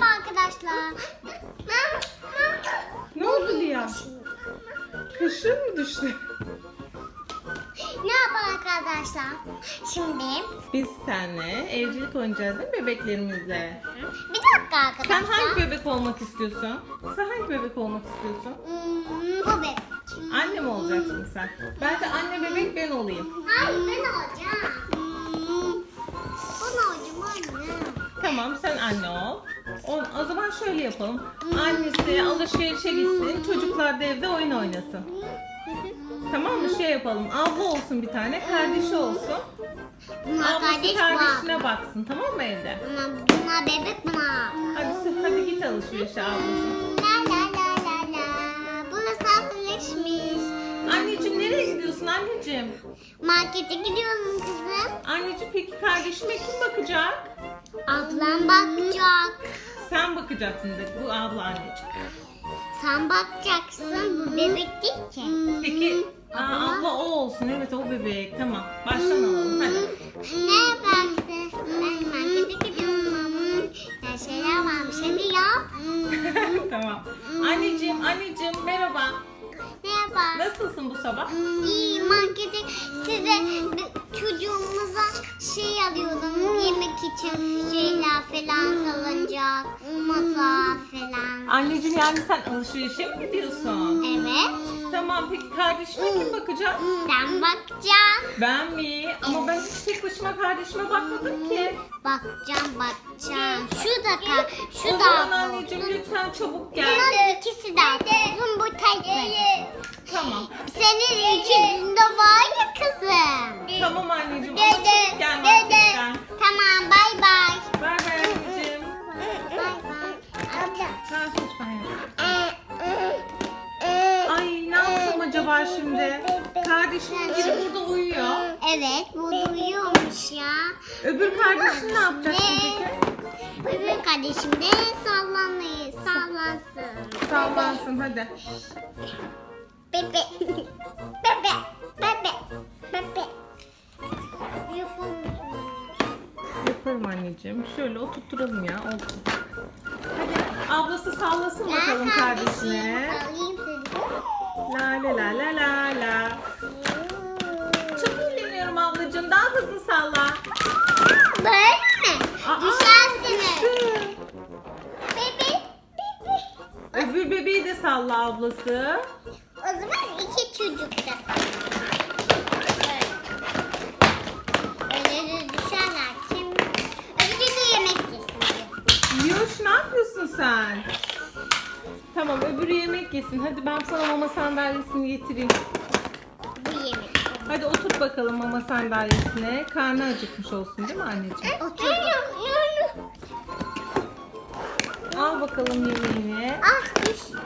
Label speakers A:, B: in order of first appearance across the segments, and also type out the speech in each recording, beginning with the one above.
A: Merhaba arkadaşlar.
B: Ne oldu Lia? Kaşığın mı düştü?
A: Merhaba arkadaşlar. Şimdi
B: Biz seninle evcilik oynayacağız değil mi bebeklerimizle?
A: bir dakika
B: Sen
A: arkadaşlar.
B: hangi bebek olmak istiyorsun? Sen hangi bebek olmak istiyorsun?
A: Hmm, bu bebek.
B: Anne mi olacaksın sen? Bence anne bebek ben olayım.
A: Hayır ben olacağım. Hmm, ben olacağım anne.
B: Tamam sen anne ol. O, o zaman şöyle yapalım. Annesi alışverişe gitsin. Çocuklar da evde oyun oynasın. Tamam mı? Şey yapalım. Abla olsun bir tane. Kardeşi olsun.
A: Bunlar
B: Ablası
A: kardeş bu.
B: kardeşine baksın. Tamam mı evde?
A: Bunlar, bunlar bebek bunlar.
B: Hadi, hadi git alışverişe ablası.
A: La la la la la. Burası aslışmış.
B: Anneciğim nereye gidiyorsun anneciğim?
A: Markete gidiyorum kızım.
B: Anneciğim peki kardeşime kim bakacak?
A: Ablam bakacak.
B: Sen bakacaksın dedi. Bu abla anneciğim.
A: Sen bakacaksın. Bu bebek değil ki.
B: Peki aa, abla o olsun. Evet o bebek. Tamam. Baştan alalım hadi.
A: Ne baktı? Ben markete gidiyorum. Her şeyler varmış. Hadi ya.
B: tamam. Anneciğim, anneciğim merhaba.
A: Merhaba.
B: Nasılsın bu sabah?
A: İyi markete size çocuğumuza şey alıyorum. Yemek için şeyler falan salınacak. Masa falan.
B: Anneciğim yani sen alışverişe mi gidiyorsun?
A: Evet.
B: Tamam peki kardeşime kim bakacak?
A: Sen bakacaksın.
B: Ben mi? Ama ben hiç tek başıma kardeşime bakmadım ki.
A: Bakacağım bakacağım. Şu da kal.
B: O
A: Şu
B: zaman
A: da
B: anneciğim lütfen çabuk gel.
A: Bunlar ikisi de uzun bu tek.
B: Tamam.
A: Senin ikisinde var ya kızım.
B: Tamam anneciğim ama çabuk gel Öbür kardeşin ne yapacaksın peki?
A: Bebek kardeşim de sallanıyor. Sallansın.
B: Sallansın hadi.
A: Bebe. Bebe. Bebe. Bebe. Yapalım.
B: Yaparım anneciğim. Şöyle oturtturalım ya. Olsun. Hadi ablası sallasın bakalım kardeşine.
A: Sallayayım seni.
B: La la la la la la. Çok eğleniyorum ablacığım. Daha hızlı ablası.
A: O zaman iki çocuk da Öyle düşerler. Kim? Öbürü de yemek yesin.
B: Yoş ne yapıyorsun sen? Tamam öbürü yemek yesin. Hadi ben sana mama sandalyesini getireyim.
A: Bu yemek.
B: Hadi otur bakalım mama sandalyesine. Karnı acıkmış olsun değil mi anneciğim?
A: Otur.
B: Al bakalım yemeğini.
A: Ah düştü.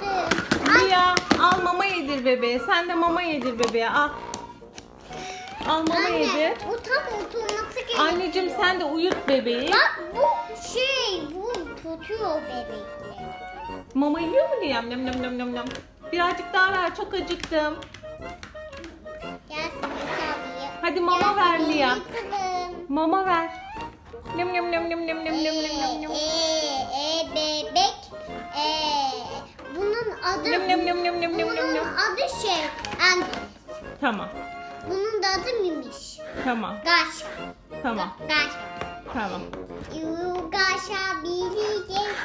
B: Lia al mama yedir bebeğe. Sen de mama yedir bebeğe al. Al mama yedir.
A: bu tam oturması gerekiyor.
B: Anneciğim sen de uyut bebeği.
A: Bak bu şey bu tutuyor bebekleri.
B: Mama yiyor mu Lia? Nem nem nem nem nem. Birazcık daha ver çok acıktım.
A: Gelsin saniye.
B: Hadi mama ver
A: bakalım.
B: Mama ver. Nem nem nem nem nem nem nem nem nem
A: adı
B: nem nem nem nem nem nem
A: bunun
B: nem.
A: adı şey. En,
B: Tamam.
A: bunun da adı Mimiş.
B: Tamam.
A: Gaşa.
B: Tamam.
A: Gaşa.
B: Tamam.
A: Yu gaşa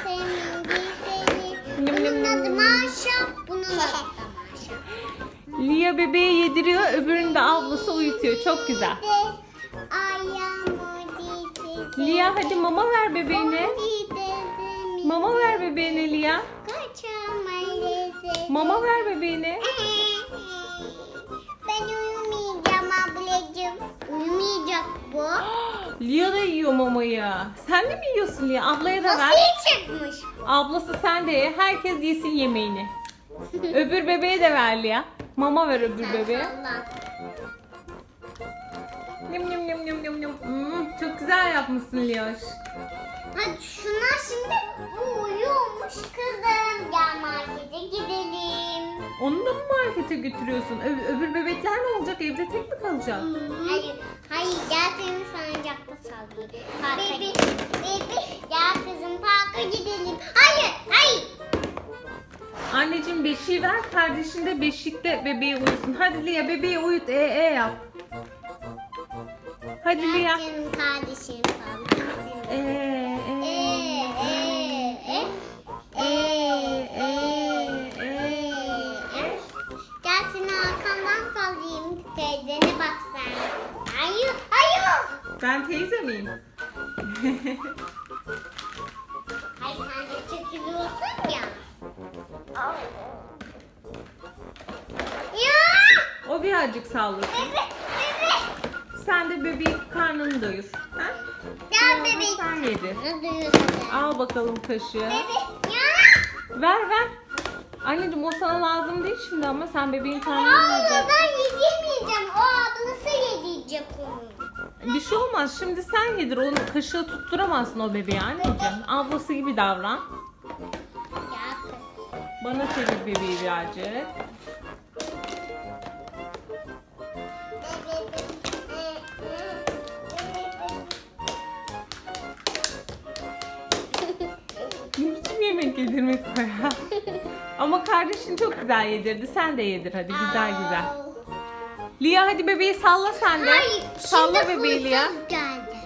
A: senin seni.
B: Nem,
A: Bunun adı. Maşa. Bunun adı da Maşa.
B: Lia bebeği yediriyor, öbürünü de ablası uyutuyor. Çok güzel.
A: Ayağımı dizdim.
B: Lia hadi mama ver bebeğine. Mama ver bebeğine Lia. Mama ver bebeğine.
A: Ben uyumayacağım ablacığım. Uyumayacak bu.
B: Lia da yiyor mamayı. Sen de mi yiyorsun Lia? Ablaya da ver.
A: Nasıl çıkmış?
B: Ablası sen de ye. Herkes yesin yemeğini. Öbür bebeğe de ver Lia. Mama ver öbür bebeğe.
A: Allah.
B: Yum yum yum yum yum yum. Hmm, çok güzel yapmışsın Lioş.
A: Hadi şunlar şimdi bu uyuyormuş kızım. Gel markete gidelim.
B: Onu da mı markete götürüyorsun? Ö- öbür bebekler ne olacak? Evde tek mi kalacak?
A: Hayır, hayır gel seni sancakta sallayayım. Parka Bebe, bebe, gel kızım parka gidelim.
B: Anneciğim beşiği ver. Kardeşin de beşikte bebeği uyusun. Hadi Lia bebeği uyut. E e yap. Hadi Lia.
A: Canım kardeşim falan.
B: E
A: e, Gel seni arkamdan sallayayım. Teyzene bak sen. Hayır, hayır.
B: Ben teyze miyim?
A: Hayır sen de çekiliyorsun ya. Ya!
B: O birazcık sallasın.
A: Bebe, bebe.
B: Sen de bebeğin karnını doyur. Ha?
A: Gel bebek.
B: Sen.
A: Ne duyuyorsun?
B: Al bakalım kaşığı.
A: Bebe.
B: Ver ver. Anneciğim o sana lazım değil şimdi ama sen bebeğin karnını
A: Hayır
B: doyur.
A: ben yedirmeyeceğim. O ablası yedirecek onu.
B: Bir şey olmaz. Şimdi sen yedir. Onu kaşığı tutturamazsın o bebeğe anneciğim. Ablası gibi davran.
A: Ya kız.
B: Bana çevir bebeği birazcık. Yemek yedirmek o ya? Ama kardeşin çok güzel yedirdi. Sen de yedir hadi güzel güzel. Lia hadi bebeği salla sen de.
A: Hayır,
B: Salla
A: şimdi
B: bebeği Lia.
A: hırsız geldi.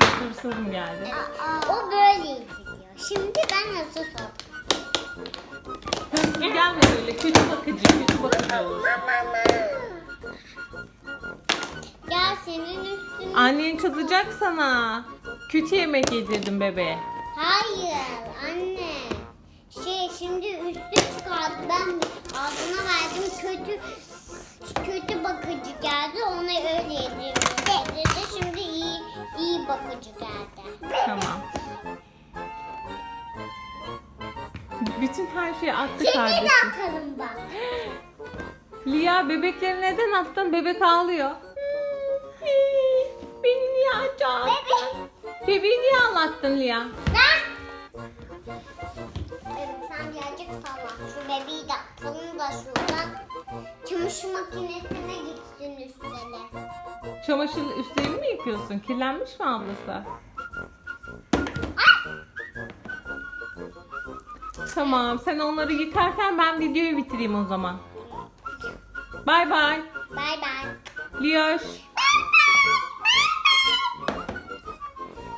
B: Hırsız mı geldi?
A: O böyle yediriyor. Şimdi ben hırsız oldum.
B: Hırsız gelme öyle. Kötü bakıcı, kötü bakıcı olur.
A: Gel senin üstüne.
B: Annen çatacak sana. Kötü yemek yedirdim bebeğe.
A: Hayır anne. Şey şimdi üstü çıkardı. Ben ağzına verdim. Kötü kötü bakıcı geldi. Ona öyle yedirdi. Şimdi iyi iyi bakıcı geldi.
B: Tamam. Bütün her şeyi attı
A: Şimdi de
B: kardeşim.
A: atalım bak.
B: Lia bebekleri neden attın? Bebek ağlıyor. Beni niye açacaksın?
A: Bebe.
B: Bebeği niye ağlattın Lia?
A: Sen birazcık salla. Şu bebeği de atalım da şuradan. Çamaşır makinesine gitsin üstüne.
B: Çamaşır üstlerini mi yıkıyorsun? Kirlenmiş mi ablası? Tamam sen onları yıkarken ben videoyu bitireyim o zaman. Bay bay.
A: Bay bay.
B: Liyoş.